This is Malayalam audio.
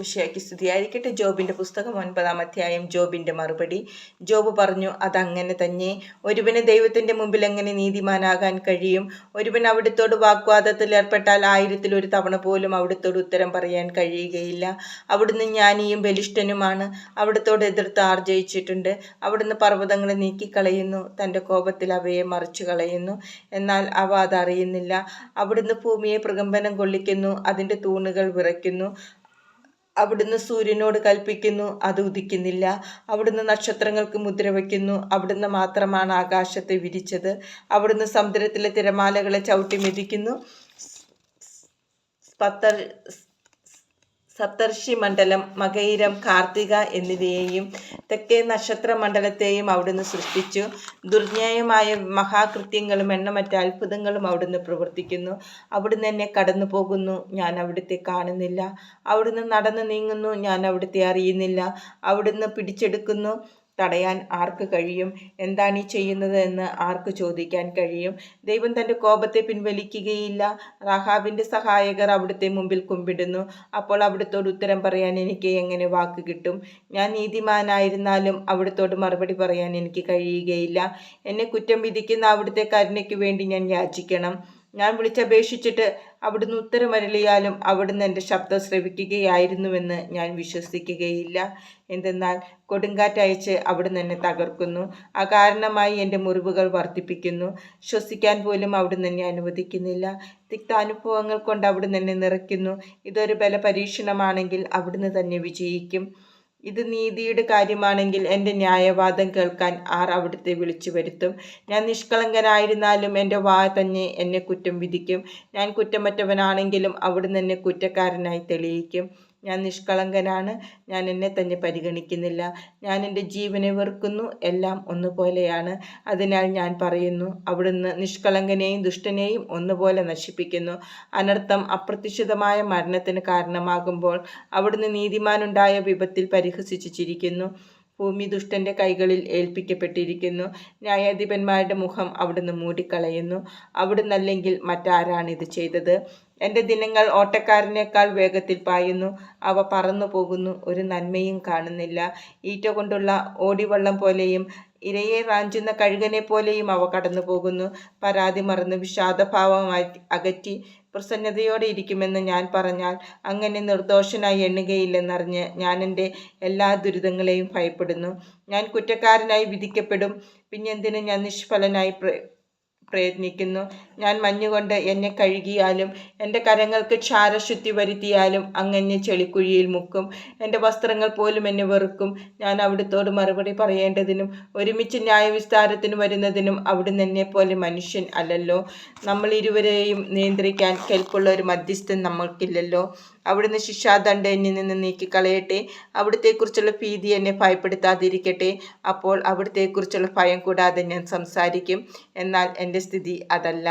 ഉഷയ്ക്ക് സ്തുതിയായിരിക്കട്ടെ. ജോബിന്റെ പുസ്തകം ഒൻപതാം അധ്യായം ജോബിന്റെ മറുപടി. ജോബ് പറഞ്ഞു അതങ്ങനെ തന്നെ. ഒരുവന് ദൈവത്തിന്റെ മുമ്പിൽ എങ്ങനെ നീതിമാനാകാൻ കഴിയും? ഒരുവൻ അവിടുത്തോട് വാഗ്വാദത്തിൽ ഏർപ്പെട്ടാൽ ആയിരത്തിൽ ഒരു തവണ പോലും അവിടുത്തോട് ഉത്തരം പറയാൻ കഴിയുകയില്ല. അവിടുന്ന് ജ്ഞാനിയും ബലിഷ്ഠനുമാണ്. അവിടുത്തോട് എതിർത്ത് ആർജയിച്ചിട്ടുണ്ട് അവിടുന്ന് പർവതങ്ങളെ നീക്കിക്കളയുന്നു. തന്റെ കോപത്തിൽ അവയെ മറിച്ചു കളയുന്നു എന്നാൽ അവ അതറിയുന്നില്ല. അവിടുന്ന് ഭൂമിയെ പ്രകമ്പനം കൊള്ളിക്കുന്നു. അതിന്റെ തൂണുകൾ വിറയ്ക്കുന്നു. അവിടുന്ന് സൂര്യനോട് കൽപ്പിക്കുന്നു അത് ഉദിക്കുന്നില്ല. അവിടുന്ന് നക്ഷത്രങ്ങൾക്ക് മുദ്ര വയ്ക്കുന്നു അവിടുന്ന് മാത്രമാണ് ആകാശത്തെ വിരിച്ചത്. അവിടുന്ന് സമുദ്രത്തിലെ തിരമാലകളെ ചവിട്ടി മെതിക്കുന്നു. സ്പത്തർ സപ്തർഷി മണ്ഡലം മകയിരം കാർത്തിക എന്നിവയെയും തെക്കേ നക്ഷത്ര മണ്ഡലത്തെയും അവിടുന്ന് സൃഷ്ടിച്ചു. ദുർന്യായമായ മഹാകൃത്യങ്ങളും എണ്ണമറ്റ അത്ഭുതങ്ങളും അവിടുന്ന് പ്രവർത്തിക്കുന്നു. അവിടുന്ന് എന്നെ കടന്നു പോകുന്നു ഞാൻ അവിടുത്തെ കാണുന്നില്ല. അവിടുന്ന് നടന്നു നീങ്ങുന്നു. ഞാൻ അവിടുത്തെ അറിയുന്നില്ല. അവിടുന്ന് പിടിച്ചെടുക്കുന്നു. തടയാൻ ആർക്ക് കഴിയും? എന്താണ് ഈ ചെയ്യുന്നത് എന്ന് ആർക്ക് ചോദിക്കാൻ കഴിയും? ദൈവം തന്റെ കോപത്തെ പിൻവലിക്കുകയില്ല. റഹാബിന്റെ സഹായകർ അവിടുത്തെ മുമ്പിൽ കുമ്പിടുന്നു. അപ്പോൾ അവിടുത്തോട് ഉത്തരം പറയാൻ എനിക്ക് എങ്ങനെ വാക്ക് കിട്ടും? ഞാൻ നീതിമാനായിരുന്നാലും അവിടുത്തോട് മറുപടി പറയാൻ എനിക്ക് കഴിയുകയില്ല. എന്നെ കുറ്റം വിധിക്കുന്ന അവിടുത്തെ കരുണയ്ക്ക് വേണ്ടി ഞാൻ യാചിക്കണം. ഞാൻ വിളിച്ചപേക്ഷിച്ചിട്ട് അവിടുന്ന് ഉത്തരമരളിയാലും അവിടുന്ന് എന്റെ ശബ്ദം ശ്രവിക്കുകയായിരുന്നുവെന്ന് ഞാൻ വിശ്വസിക്കുകയില്ല. എന്തെന്നാൽ കൊടുങ്കാറ്റയച്ച് അവിടുന്ന് എന്നെ തകർക്കുന്നു. അകാരണമായി എന്റെ മുറിവുകൾ വർദ്ധിപ്പിക്കുന്നു. ശ്വസിക്കാൻ പോലും അവിടുന്ന് എന്നെ അനുവദിക്കുന്നില്ല. തിക്താനുഭവങ്ങൾ കൊണ്ട് അവിടുന്ന് എന്നെ നിറയ്ക്കുന്നു. ഇതൊരു ബല പരീക്ഷണമാണെങ്കിൽ അവിടുന്ന് തന്നെ വിജയിക്കും. ഇത് നീതിയുടെ കാര്യമാണെങ്കിൽ എന്റെ ന്യായവാദം കേൾക്കാൻ ആർ അവിടുത്തെ വിളിച്ചു വരുത്തും. ഞാൻ നിഷ്കളങ്കനായിരുന്നാലും എന്റെ വാ തന്നെ എന്നെ കുറ്റം വിധിക്കും. ഞാൻ കുറ്റമറ്റവനാണെങ്കിലും അവിടുന്ന് എന്നെ കുറ്റക്കാരനായി തെളിയിക്കും. ഞാൻ നിഷ്കളങ്കനാണ്. ഞാൻ എന്നെ തന്നെ പരിഗണിക്കുന്നില്ല. ഞാൻ എന്റെ ജീവനെ വെറുക്കുന്നു. എല്ലാം ഒന്നുപോലെയാണ്. അതിനാൽ ഞാൻ പറയുന്നു അവിടുന്ന് നിഷ്കളങ്കനെയും ദുഷ്ടനെയും ഒന്നുപോലെ നശിപ്പിക്കുന്നു. അനർത്ഥം അപ്രതീക്ഷിതമായ മരണത്തിന് കാരണമാകുമ്പോൾ അവിടുന്ന് നീതിമാനുണ്ടായ വിപത്തിൽ പരിഹസിച്ചിരിക്കുന്നു. ഭൂമി ദുഷ്ടന്റെ കൈകളിൽ ഏൽപ്പിക്കപ്പെട്ടിരിക്കുന്നു. ന്യായാധിപന്മാരുടെ മുഖം അവിടുന്ന് മൂടിക്കളയുന്നു. അവിടുന്നല്ലെങ്കിൽ മറ്റാരാണിത് ചെയ്തത്? എന്റെ ദിനങ്ങൾ ഓട്ടക്കാരനേക്കാൾ വേഗത്തിൽ പായുന്നു. അവ പറന്നു പോകുന്നു. ഒരു നന്മയും കാണുന്നില്ല. ഈറ്റ കൊണ്ടുള്ള ഓടിവള്ളം പോലെയും ഇരയെ റാഞ്ചുന്ന കഴുകനെ പോലെയും അവ കടന്നു പോകുന്നു. പരാതി മറന്ന് വിഷാദഭാവമായി അകറ്റി പ്രസന്നതയോടെ ഇരിക്കുമെന്ന് ഞാൻ പറഞ്ഞാൽ അങ്ങനെ നിർദോഷനായി എണ്ണുകയില്ലെന്നറിഞ്ഞ് ഞാൻ എന്റെ എല്ലാ ദുരിതങ്ങളെയും ഭയപ്പെടുന്നു. ഞാൻ കുറ്റക്കാരനായി വിധിക്കപ്പെടും. പിന്നെന്തിന് ഞാൻ നിഷ്ഫലനായി പ്രയത്നിക്കുന്നു. ഞാൻ മഞ്ഞുകൊണ്ട് എന്നെ കഴുകിയാലും എന്റെ കരങ്ങൾക്ക് ക്ഷാരശുദ്ധി വരുത്തിയാലും അങ്ങനെ ചെളിക്കുഴിയിൽ മുക്കും. എന്റെ വസ്ത്രങ്ങൾ പോലും എന്നെ വെറുക്കും. ഞാൻ അവിടുത്തോട് മറുപടി പറയേണ്ടതിനും ഒരുമിച്ച് ന്യായവിസ്താരത്തിന് വരുന്നതിനും അവിടുന്ന് എന്നെ പോലെ മനുഷ്യൻ അല്ലല്ലോ. നമ്മൾ ഇരുവരെയും നിയന്ത്രിക്കാൻ കെൽപ്പുള്ള ഒരു മധ്യസ്ഥൻ നമ്മൾക്കില്ലല്ലോ. അവിടുന്ന് ശിക്ഷാദണ്ഡ എന്നിൽ നിന്ന് നീക്കിക്കളയട്ടെ. അവിടുത്തെക്കുറിച്ചുള്ള ഭീതി എന്നെ ഭയപ്പെടുത്താതിരിക്കട്ടെ. അപ്പോൾ അവിടുത്തെക്കുറിച്ചുള്ള ഭയം കൂടാതെ ഞാൻ സംസാരിക്കും. എന്നാൽ എന്റെ സ്ഥിതി അതല്ല?